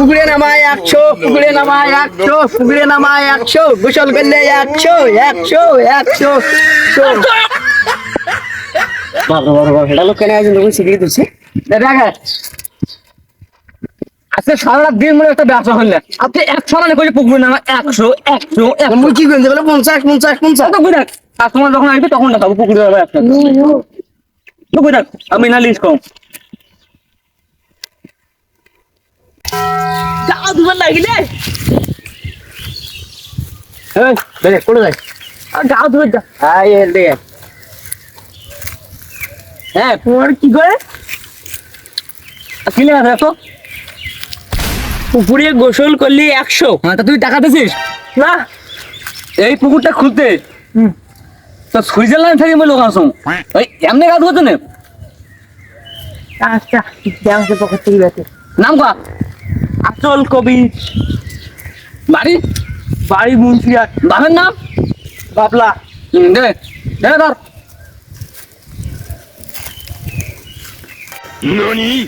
পুকুরে নামায় একশো পুকুরে নামায় একশো পুকুরে নামায় একশো গোসল করলে একশো একশো একশো বাবা বাবা বাবা লোক কেন একজন লোক শিখিয়ে দিচ্ছে। দেখ আজকে সারা রাত দিন মনে একটা ব্যবসা হলে আপনি একশো মানে করে পুকুরে নামা একশো একশো কি বলে পঞ্চাশ পঞ্চাশ পঞ্চাশ। কাস্টমার যখন আসবে তখন দেখাবো পুকুরে তো আমি না লিস্ট কম লাগিলে? হ্যাঁ দেখে করে দেখ আর যা। হ্যাঁ এর দিকে হ্যাঁ তোমার কি করে? কিনে আছে তো পুকুরে গোসল করলে একশো। হ্যাঁ তা তুই টাকা দিছিস না। এই পুকুরটা খুলতে তো সুইজারল্যান্ড থেকে লোক আসুন ওই এমনি কাজ করছে না? আচ্ছা নাম কা আচল কবি বাড়ি বাড়ি মুন্সিয়াট বাপের নাম? বাবলা। হুম, দে দে ধর।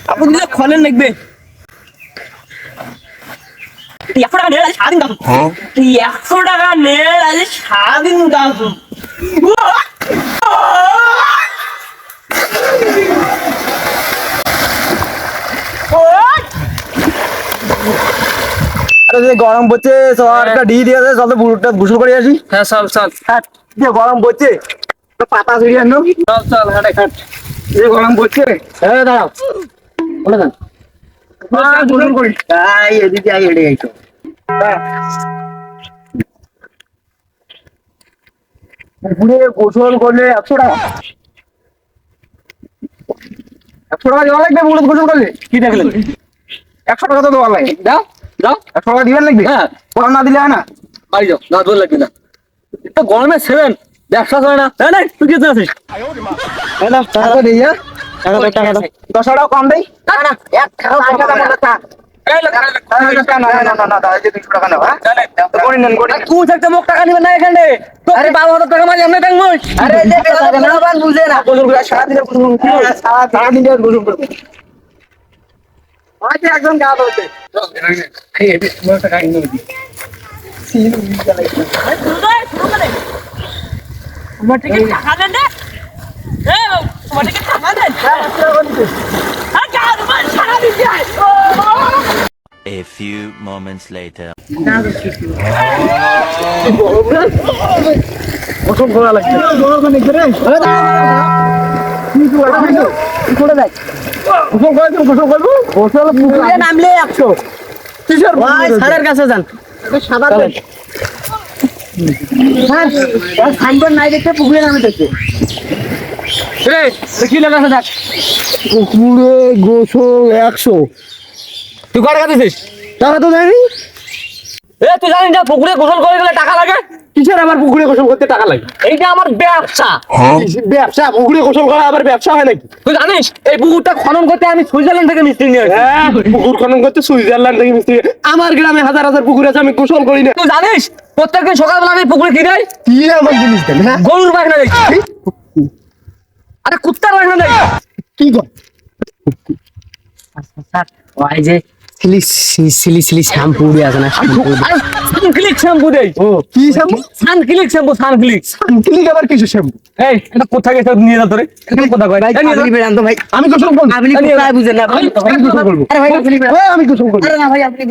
আপনি দিলে খলেন লিখবে একশো টাকা নেড়ে সারাদিন গাছ একশো টাকা নেড়ে আজ সারাদিন গাছ আরে যে গরম পড়ছে সবার একটা ডি দিয়ে চল তো বুড়োটা গোসল করে আসি। হ্যাঁ চল চল। হ্যাঁ গরম পড়ছে পাতা ছিঁড়ে আনো চল চল হাটে খাট যে গরম পড়ছে হ্যাঁ দাঁড়াও। বলে দেন। গোসল করি। আই এদিকে আই এড়ে আইতো পুকুরে গোসল করলে একশো টাকা। একশো টাকা দেওয়া লাগবে গোসল করলে। কি দেখলেন? একশো টাকা তো দেওয়া লাগে যাও যাও একশো টাকা দিবেন লাগবে হ্যাঁ গরম না দিলে হয় না বাড়ি যাও না দোল লাগবে না তো গরমে সেভেন ব্যবসা করে না হ্যাঁ নাই তুই কি আছিস টাকা দিই হ্যাঁ টাকা দশ টাকা কম দেই না না এক টাকা না, না, না, না, না, না, যে হ্যাঁ? আর হয়তো একজন গা ধোছে। টাকা দেন রে এ তোমার থেকে টাকা দেন তোমার সারা যায় A few moments later. গোসল করা লাগছে। কি করে আসবে? কি করে দেয়? গোসল করে গোসল করব? গোসল পুকুরে নামলে একশো। কিসের ভাই স্যারের কাছে যান। সাদা স্যার সাইনবোর্ড নাই দেখতে পুকুরে নামে দেখতে রে কি লেখা আছে পুকুরে গোসল একশো। তুই দিছিস টাকা তো দেয়নি এ তুই জানিস না পুকুরে গোসল করে গেলে টাকা লাগে? কিসের আবার পুকুরে গোসল করতে টাকা লাগে? এইটা আমার ব্যবসা। ব্যবসা? পুকুরে গোসল করা আবার ব্যবসা হয় নাকি? তুই জানিস এই পুকুরটা খনন করতে আমি সুইজারল্যান্ড থেকে মিস্ত্রি নিয়ে হ্যাঁ পুকুর খনন করতে সুইজারল্যান্ড থেকে মিস্ত্রি। আমার গ্রামে হাজার হাজার পুকুর আছে আমি গোসল করি না। তুই জানিস প্রত্যেকদিন সকালবেলা আমি পুকুরে কি দেয় কি আমার জিনিস দেন হ্যাঁ? গরুর পায়খানা দেখি আরে কুত্তার পায়খানা দেখি কি কর স্যার ওই যে সিলি সিলি সিলি শ্যাম্পু দিয়ে আছে না সানক্লিক শ্যাম্পু দেই। ও কি শ্যাম্পু? সানক্লিক শ্যাম্পু সানক্লিক। সানক্লিক আবার কিছু শ্যাম্পু? এই এটা কোথায় গেছে নিয়ে যা তোরে? এটা কোথা কয় আপনি ভাই। আমি আপনি কোথায় বুঝেন না আমি গোসল করব। আরে ভাই আপনি আমি গোসল করব। আরে না ভাই আপনি